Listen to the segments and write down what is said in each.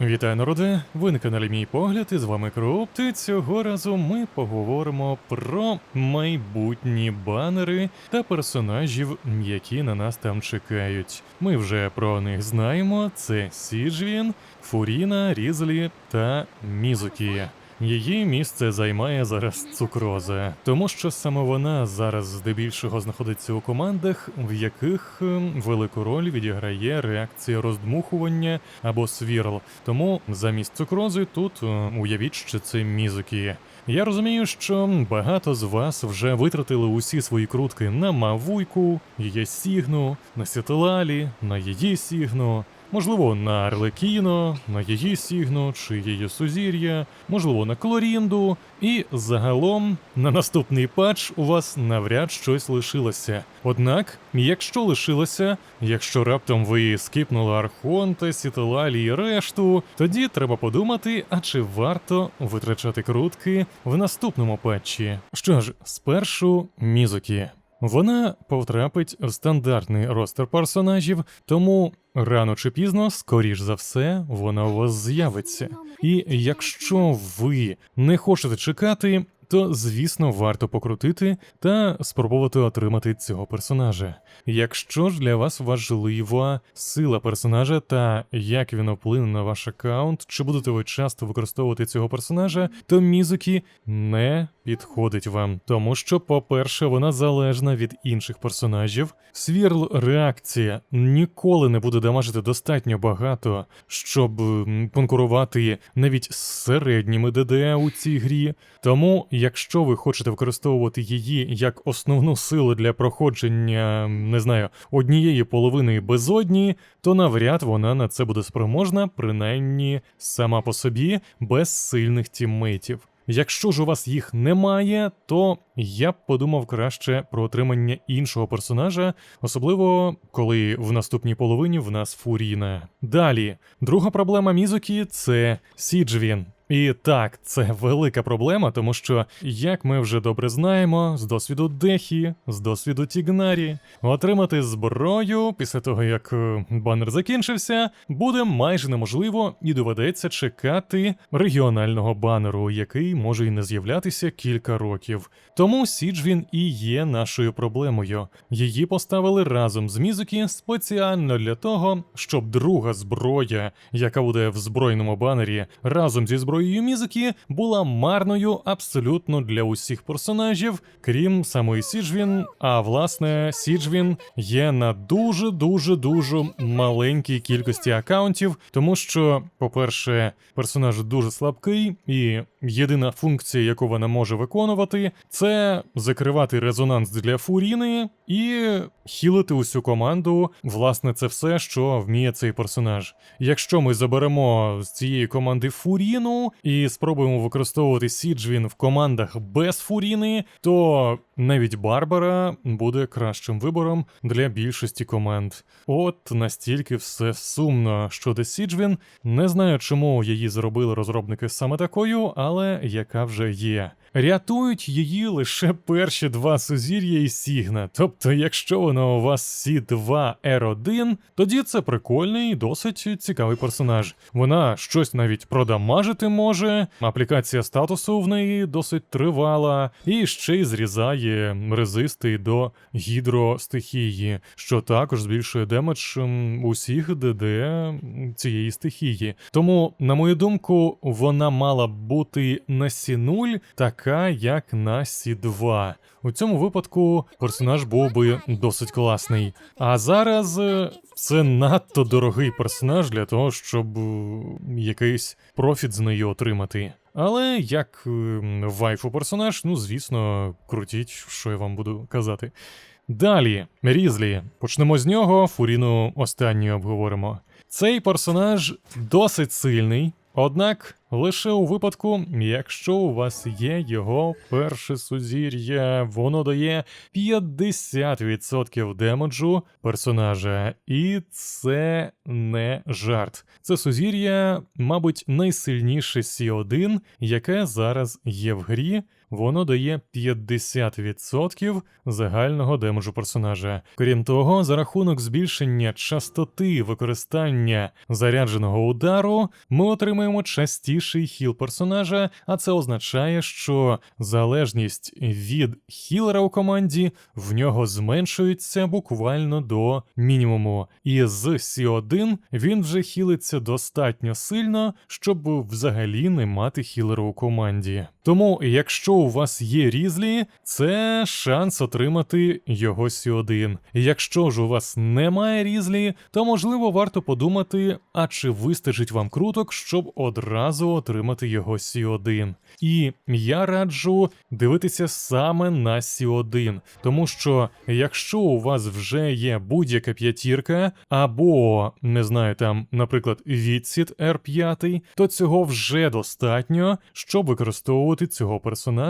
Вітаю народи! Ви на каналі Мій Погляд і з вами Крупти. Цього разу ми поговоримо про майбутні банери та персонажів, які на нас там чекають. Ми вже про них знаємо: це Сіджвін, Фуріна, Різлі та Мізукі. Її місце займає зараз цукроза, тому що саме вона зараз здебільшого знаходиться у командах, в яких ем, велику роль відіграє реакція роздмухування або свірл. Тому замість цукрози тут е, уявіть, що це мізукі. Я розумію, що багато з вас вже витратили усі свої крутки на Мавуйку, її Сігну, на Сітилалі, на її Сігну. Можливо, на Арлекіно, на її Сігну чи її Сузір'я, можливо, на Клорінду, і загалом на наступний патч у вас навряд щось лишилося. Однак, якщо лишилося, якщо раптом ви скипнули Архонта, Сітилалі і решту, тоді треба подумати, а чи варто витрачати крутки в наступному патчі. Що ж, спершу Мізукі. Вона потрапить в стандартний ростер персонажів, тому рано чи пізно, скоріш за все, вона у вас з'явиться. І якщо ви не хочете чекати, то звісно варто покрутити та спробувати отримати цього персонажа. Якщо ж для вас важлива сила персонажа та як він вплине на ваш аккаунт, чи будете ви часто використовувати цього персонажа, то Мізукі не підходить вам, тому що, по-перше, вона залежна від інших персонажів. Свірл реакція ніколи не буде дамажити достатньо багато, щоб конкурувати навіть з середніми ДД у цій грі. Тому, якщо ви хочете використовувати її як основну силу для проходження, не знаю, однієї половини безодні, то навряд вона на це буде спроможна, принаймні сама по собі, без сильних тіммейтів. Якщо ж у вас їх немає, то я б подумав краще про отримання іншого персонажа, особливо коли в наступній половині в нас Фуріна. Далі, друга проблема Мізукі це Сіджвін. І так, це велика проблема, тому що, як ми вже добре знаємо, з досвіду Дехі, з досвіду Тігнарі, отримати зброю після того, як е, банер закінчився, буде майже неможливо і доведеться чекати регіонального банеру, який може і не з'являтися кілька років. Тому Сіджвін і є нашою проблемою. Її поставили разом з Мізукі спеціально для того, щоб друга зброя, яка буде в збройному банері разом зі зброєю Мізукі, була марною абсолютно для усіх персонажів, крім самої Сіджвін. А власне, Сіджвін є на дуже дуже дуже маленькій кількості акаунтів, тому що, по-перше, персонаж дуже слабкий, і єдина функція, яку вона може виконувати, це закривати резонанс для Фуріни і хілити усю команду. Власне, це все, що вміє цей персонаж. Якщо ми заберемо з цієї команди Фуріну і спробуємо використовувати Сіджвін в командах без Фуріни, то навіть Барбара буде кращим вибором для більшості команд. От настільки все сумно щодо Сіджвін. Не знаю, чому її зробили розробники саме такою, але яка вже є. Рятують її лише перші два сузір'я і Сігна. Тобто, якщо вона у вас Сі 2 R1, тоді це прикольний і досить цікавий персонаж. Вона щось навіть продамажити може. Аплікація статусу в неї досить тривала, і ще й зрізає резисти до гідростихії, що також збільшує демедж усіх ДД цієї стихії. Тому, на мою думку, вона мала бути на Сі 0 як на Сі 2. У цьому випадку персонаж був би досить класний. А зараз е, це надто дорогий персонаж для того, щоб е, якийсь профіт з неї отримати. Але як е, вайфу персонаж, ну звісно, крутіть, що я вам буду казати. Далі, Різлі. Почнемо з нього, Фуріну останню обговоримо. Цей персонаж досить сильний, однак лише у випадку, якщо у вас є його перше сузір'я, воно дає 50% демеджу персонажа, і це не жарт. Це сузір'я, мабуть, найсильніше Сі 1 яке зараз є в грі. Воно дає 50% загального демеджу персонажа. Крім того, за рахунок збільшення частоти використання зарядженого удару, ми отримаємо частіший хіл персонажа, а це означає, що залежність від хілера у команді в нього зменшується буквально до мінімуму. І з Сі1 він вже хілиться достатньо сильно, щоб взагалі не мати хілера у команді. Тому, якщо у вас є різлі, це шанс отримати його Сі1. Якщо ж у вас немає різлі, то можливо варто подумати, а чи вистачить вам круток, щоб одразу отримати його Сі1. І я раджу дивитися саме на Сі1, тому що якщо у вас вже є будь-яка п'ятірка, або не знаю, там, наприклад, відсід R5, то цього вже достатньо, щоб використовувати цього персонажа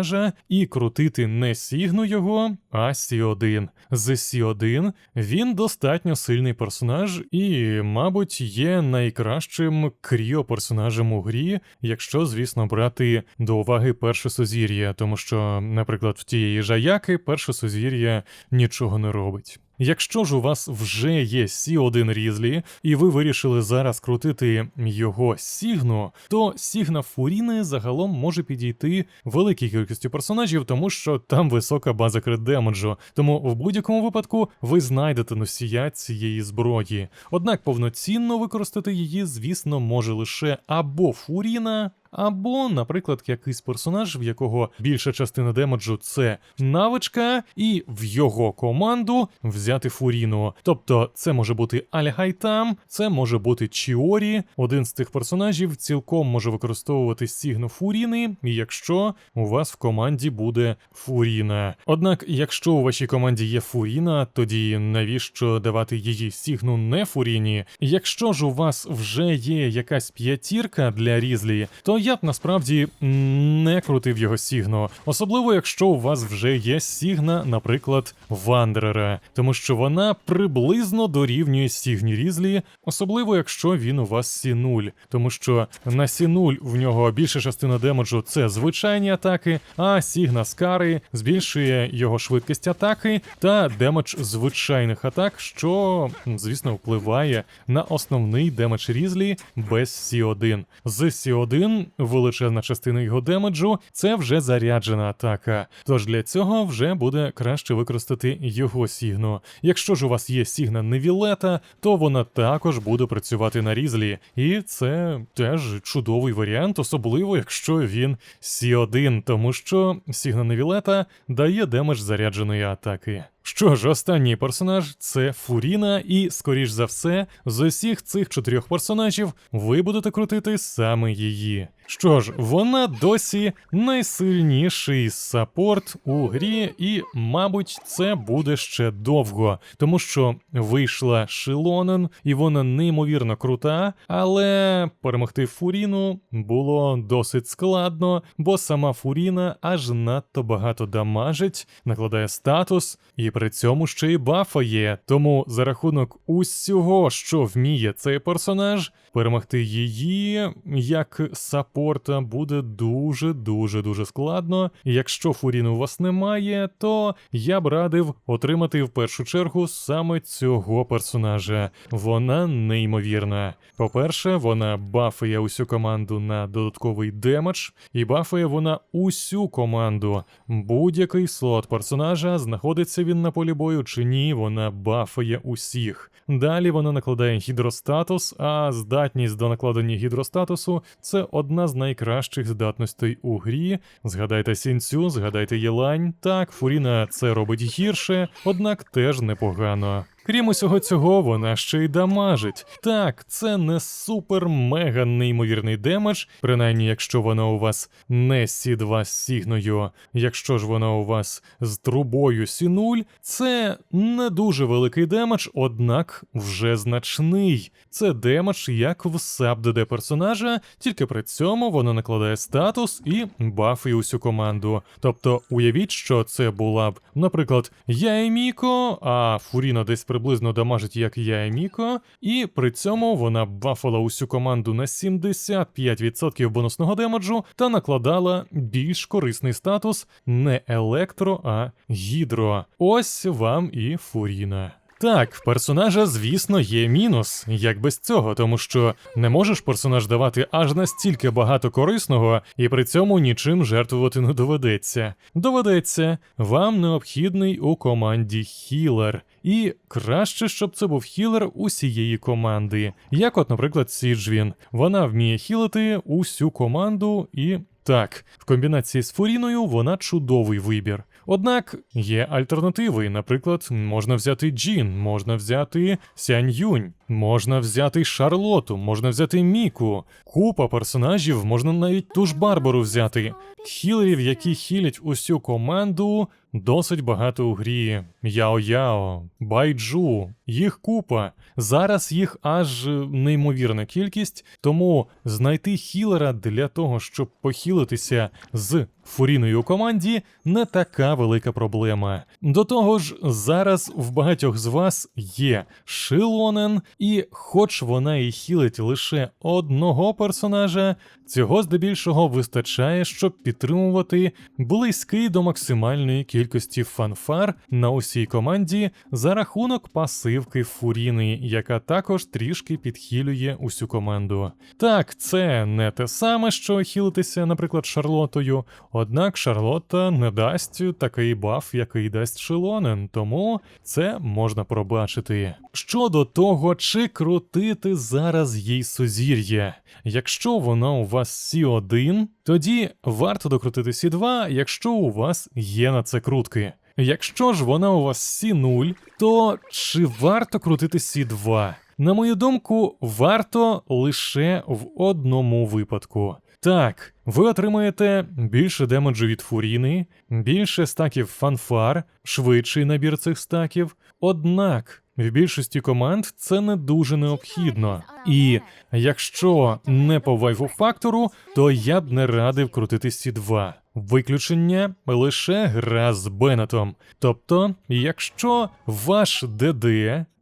і крутити не Сігну його, а Сі1. З Сі1 він достатньо сильний персонаж і, мабуть, є найкращим кріо-персонажем у грі, якщо, звісно, брати до уваги перше сузір'я, тому що, наприклад, в тієї жаяки перше сузір'я нічого не робить. Якщо ж у вас вже є Сі1 Різлі, і ви вирішили зараз крутити його Сігну, то Сігна Фуріни загалом може підійти великій кількістю персонажів, тому що там висока база крит демеджу. Тому в будь-якому випадку ви знайдете носія цієї зброї. Однак повноцінно використати її, звісно, може лише або Фуріна. Або, наприклад, якийсь персонаж, в якого більша частина демеджу це навичка, і в його команду взяти Фуріну. Тобто це може бути Альгайтам, це може бути Чіорі. Один з цих персонажів цілком може використовувати Сігну Фуріни, якщо у вас в команді буде Фуріна. Однак, якщо у вашій команді є Фуріна, тоді навіщо давати її Сігну не Фуріні? Якщо ж у вас вже є якась п'ятірка для Різлі, то я б насправді не крутив його Сігну, особливо якщо у вас вже є Сігна, наприклад, Вандерера, тому що вона приблизно дорівнює Сігні Різлі, особливо якщо він у вас Сі 0 тому що на Сі 0 в нього більша частина демеджу це звичайні атаки, а Сігна Скари збільшує його швидкість атаки та демедж звичайних атак, що, звісно, впливає на основний демедж Різлі без Сі 1 З Сі 1 величезна частина його демеджу це вже заряджена атака. Тож для цього вже буде краще використати його сігну. Якщо ж у вас є сігна Невілета, то вона також буде працювати на різлі, і це теж чудовий варіант, особливо якщо він Сі1, тому що сігна Невілета дає демедж зарядженої атаки. Що ж, останній персонаж це Фуріна, і, скоріш за все, з усіх цих чотирьох персонажів ви будете крутити саме її. Що ж, вона досі найсильніший саппорт у грі, і, мабуть, це буде ще довго, тому що вийшла Шилонен, і вона неймовірно крута, але перемогти Фуріну було досить складно, бо сама Фуріна аж надто багато дамажить, накладає статус, і при цьому ще й бафає. Тому за рахунок усього, що вміє цей персонаж, перемогти її як саппорта буде дуже дуже дуже складно. Якщо Фуріни у вас немає, то я б радив отримати в першу чергу саме цього персонажа. Вона неймовірна. По-перше, вона бафає усю команду на додатковий демедж, і бафає вона усю команду. Будь-який слот персонажа знаходиться він на полі бою чи ні, вона бафає усіх. Далі вона накладає гідростатус, а здатність до накладення гідростатусу це одна з найкращих здатностей у грі. Згадайте сінцю, згадайте Єлань. Так, Фуріна це робить гірше, однак теж непогано. Крім усього цього, вона ще й дамажить. Так, це не супер-мега неймовірний демедж, принаймні, якщо вона у вас не Сі2 з сігною, якщо ж вона у вас з трубою Сі0, це не дуже великий демедж, однак вже значний. Це демедж як в саб-ДД персонажа, тільки при цьому вона накладає статус і бафує усю команду. Тобто уявіть, що це була б, наприклад, я і Міко, а Фуріна десь при приблизно дамажить, як я і Міко, і при цьому вона бафала усю команду на 75% бонусного демеджу та накладала більш корисний статус не електро, а гідро. Ось вам і Фуріна. Так, в персонажа, звісно, є мінус, як без цього, тому що не можеш персонаж давати аж настільки багато корисного, і при цьому нічим жертвувати не доведеться. Доведеться, вам необхідний у команді хілер. І краще, щоб це був хілер усієї команди. Як, от, наприклад, Сіджвін. Вона вміє хілити усю команду і. Так, в комбінації з Фуріною вона чудовий вибір. Однак є альтернативи. Наприклад, можна взяти Джін, можна взяти Сянь Юнь, можна взяти Шарлоту, можна взяти Міку. Купа персонажів, можна навіть ту ж Барбару взяти. Хілерів, які хілять усю команду, досить багато у грі. Яо-Яо, Байджу, їх купа. Зараз їх аж неймовірна кількість, тому знайти хілера для того, щоб похилитися з Фуріною у команді, не така велика проблема. До того ж, зараз в багатьох з вас є Шилонен, і хоч вона і хілить лише одного персонажа, цього здебільшого вистачає, щоб підтримувати близький до максимальної кількості фанфар на усій команді за рахунок пасивки Фуріни, яка також трішки підхилює усю команду. Так, це не те саме, що хілитися, наприклад, Шарлотою, однак Шарлотта не дасть такий баф, який дасть Шилонен, тому це можна пробачити. Щодо того, чи крутити зараз їй сузір'я. Якщо вона у вас Сі1, тоді варто докрутити Сі2, якщо у вас є на це крутки. Якщо ж вона у вас Сі0, то чи варто крутити Сі2? На мою думку, варто лише в одному випадку. Так, ви отримаєте більше демеджу від фуріни, більше стаків фанфар, швидший набір цих стаків. Однак в більшості команд це не дуже необхідно. І якщо не по вайфу фактору, то я б не радив крутити Сі2. Виключення лише гра з Беннетом. Тобто, якщо ваш ДД,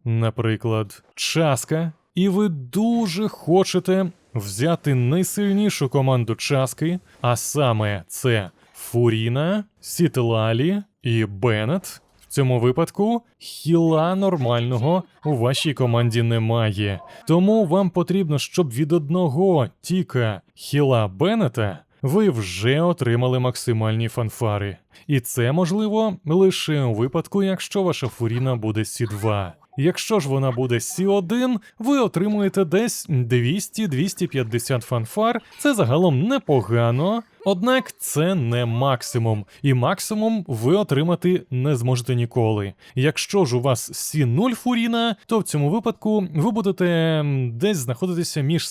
наприклад, часка, і ви дуже хочете взяти найсильнішу команду часки, а саме це Фуріна, Сітлалі і Беннет. Цьому випадку хіла нормального у вашій команді немає. Тому вам потрібно, щоб від одного тіка хіла Беннета ви вже отримали максимальні фанфари. І це можливо лише у випадку, якщо ваша фуріна буде Сі2. Якщо ж вона буде Сі1, ви отримуєте десь 200-250 фанфар. Це загалом непогано. Однак це не максимум, і максимум ви отримати не зможете ніколи. Якщо ж у вас сі 0 фуріна, то в цьому випадку ви будете десь знаходитися між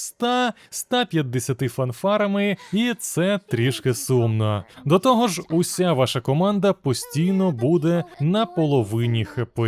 100-150 фанфарами, і це трішки сумно. До того ж, уся ваша команда постійно буде на половині ХП.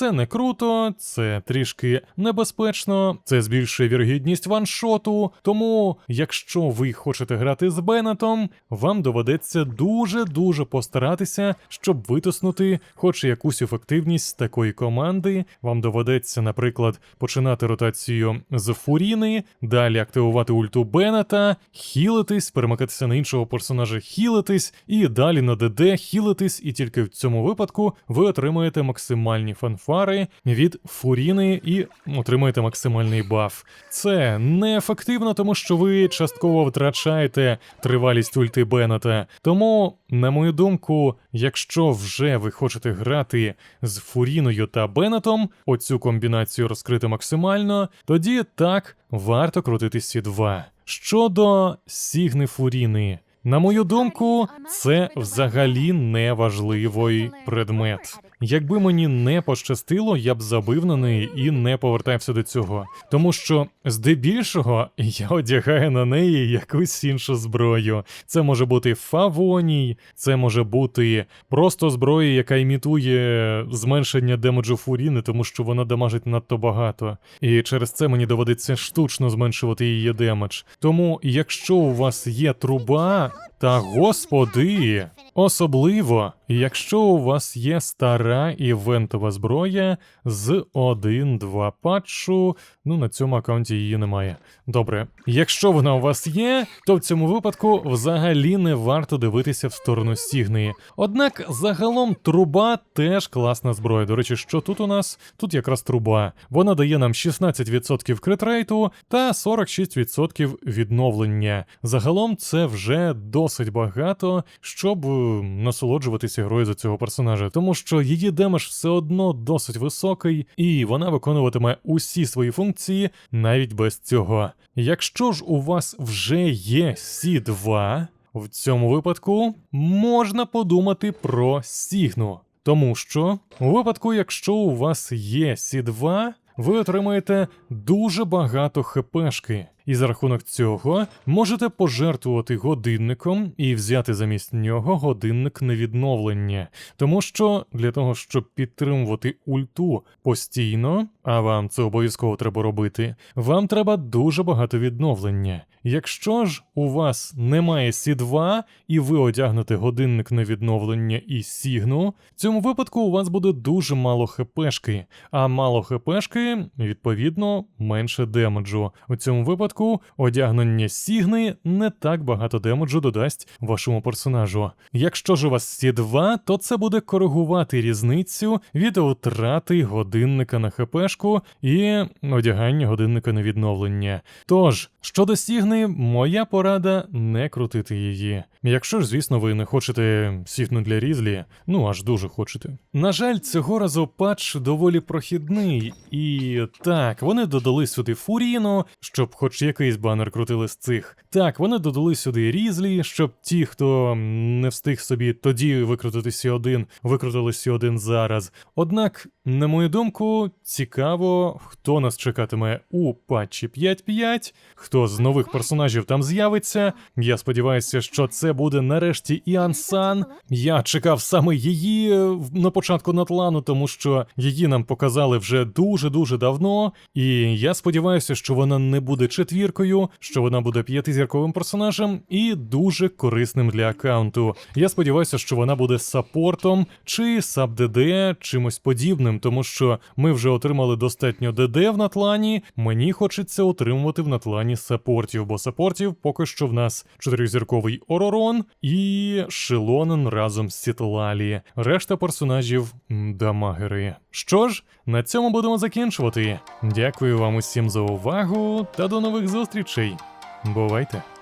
Це не круто, це трішки небезпечно, це збільшує вірогідність ваншоту. Тому, якщо ви хочете грати з Беннетом, вам доведеться дуже-дуже постаратися, щоб витиснути хоч якусь ефективність такої команди. Вам доведеться, наприклад, починати ротацію з Фуріни, далі активувати ульту Беннета, хілитись, перемикатися на іншого персонажа, хілитись, і далі на ДД хілитись, і тільки в цьому випадку ви отримаєте максимальні фанфари від Фуріни і отримаєте максимальний баф. Це неефективно, тому що ви частково втрачаєте тривалість ульти Беннета. Тому, на мою думку, якщо вже ви хочете грати з Фуріною та Беннетом, оцю комбінацію розкрити максимально, тоді так варто крутити Сі2. Щодо Сігни Фуріни. На мою думку, це взагалі не важливий предмет. Якби мені не пощастило, я б забив на неї і не повертався до цього. Тому що здебільшого я одягаю на неї якусь іншу зброю. Це може бути фавоній, це може бути просто зброя, яка імітує зменшення демеджу фуріни, тому що вона дамажить надто багато. І через це мені доведеться штучно зменшувати її демедж. Тому, якщо у вас є труба, Та господи, особливо, якщо у вас є стара івентова зброя з 1-2 патчу, ну на цьому аккаунті її немає. Добре, якщо вона у вас є, то в цьому випадку взагалі не варто дивитися в сторону стігни. Однак загалом труба теж класна зброя. До речі, що тут у нас? Тут якраз труба. Вона дає нам 16% критрейту та 46% відновлення. Загалом це вже досить багато, щоб е, насолоджуватися грою за цього персонажа, тому що її демедж все одно досить високий, і вона виконуватиме усі свої функції навіть без цього. Якщо ж у вас вже є Сі2, в цьому випадку можна подумати про Сігну. Тому що у випадку, якщо у вас є Сі2, ви отримаєте дуже багато хпшки, і за рахунок цього можете пожертвувати годинником і взяти замість нього годинник невідновлення. Тому що для того, щоб підтримувати ульту постійно, а вам це обов'язково треба робити, вам треба дуже багато відновлення. Якщо ж у вас немає Сі2 і ви одягнете годинник на відновлення і Сігну, в цьому випадку у вас буде дуже мало хпшки, а мало хпшки, відповідно, менше демеджу. У цьому випадку одягнення Сігни не так багато демеджу додасть вашому персонажу. Якщо ж у вас Сі2, то це буде коригувати різницю від втрати годинника на хпшку і одягання годинника на відновлення. Тож, щодо Сігни, моя порада не крутити її. Якщо ж, звісно, ви не хочете сігну для різлі, ну аж дуже хочете. На жаль, цього разу патч доволі прохідний, і так, вони додали сюди Фуріну, щоб хоч якийсь банер крутили з цих. Так, вони додали сюди різлі, щоб ті, хто не встиг собі тоді викрутити Сі1, викрутили Сі1 зараз. Однак, на мою думку, цікаво, хто нас чекатиме у патчі 5.5, хто з нових персонажів там з'явиться. Я сподіваюся, що це буде нарешті Іан Сан. Я чекав саме її е, на початку Натлану, тому що її нам показали вже дуже-дуже давно. І я сподіваюся, що вона не буде четвіркою, що вона буде п'ятизірковим персонажем і дуже корисним для аккаунту. Я сподіваюся, що вона буде саппортом чи саб-ДД, чимось подібним, тому що ми вже отримали достатньо ДД в Натлані. Мені хочеться отримувати в Натлані саппортів, бо саппортів поки що в нас чотиризірковий Оророн і Шилонен разом з Сітлалі. Решта персонажів дамагери. Що ж, на цьому будемо закінчувати. Дякую вам усім за увагу та до нових зустрічей. Бувайте!